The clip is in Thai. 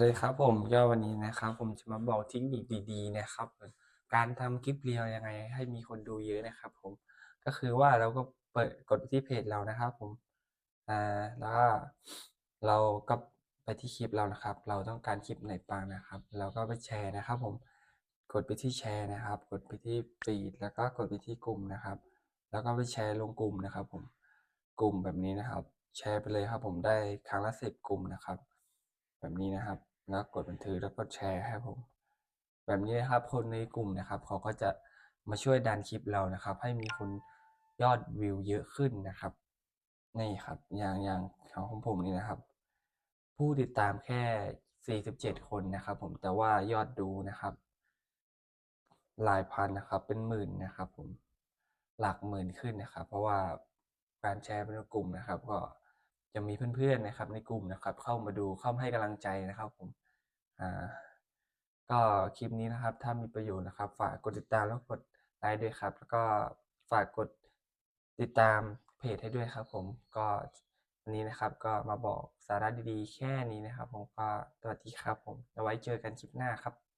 เลยครับผมก็วันนี้นะครับ ผมจะมาบอกเทคนิคดีๆนะครับ การทำคลิปเรียวยังไง ให้มีคนดูเยอะนะครับ ผมก็คือว่าเราก็เปิดกดไปที่เพจเรานะครับ ผมอ่าแล้วก็เราก็ไปที่คลิปเรานะครับ เราต้องการคลิปไหนบ้างนะครับ เราก็ไปแชร์นะครับ ผมกดไปที่แชร์นะครับ กดไปที่ฟีดแล้วก็กดไปที่กลุ่มนะครับ แล้วก็ไปแชร์ลงกลุ่มนะครับ ผมกลุ่มแบบนี้นะครับ แชร์ไปเลยครับ ผมได้ครั้งละสิบกลุ่มนะครับ แบบนี้นะครับ แล้วกดบันทึกแล้วก็แชร์ให้ผม แบบนี้นะครับ คนในกลุ่มนะครับ เขาก็จะมาช่วยดันคลิปเรานะครับ ให้มีคนยอดวิวเยอะขึ้นนะครับ นี่ครับ อย่างอย่างของผมนี่นะครับ ผู้ติดตามแค่ 47 คนนะครับ ผมแต่ว่ายอดดูนะครับ หลายพันนะครับ เป็นหมื่นนะครับ ผมหลักหมื่นขึ้นนะครับ เพราะว่าการแชร์เป็นกลุ่มนะครับ ก็ จะมีเพื่อนๆนะครับ ในกลุ่มนะครับ เข้ามาดูเข้ามาให้กำลังใจนะครับผมอ่าก็คลิปนี้นะครับ ถ้ามีประโยชน์นะครับ ฝากกดติดตามแล้วกดไลค์ด้วยครับ แล้วก็ฝากกดติดตามเพจให้ด้วยครับ ผมก็วันนี้นะครับ ก็มาบอกสาระดีๆ แค่นี้นะครับ ผมก็สวัสดีครับ ผมเอาไว้เจอกันคลิปหน้าครับ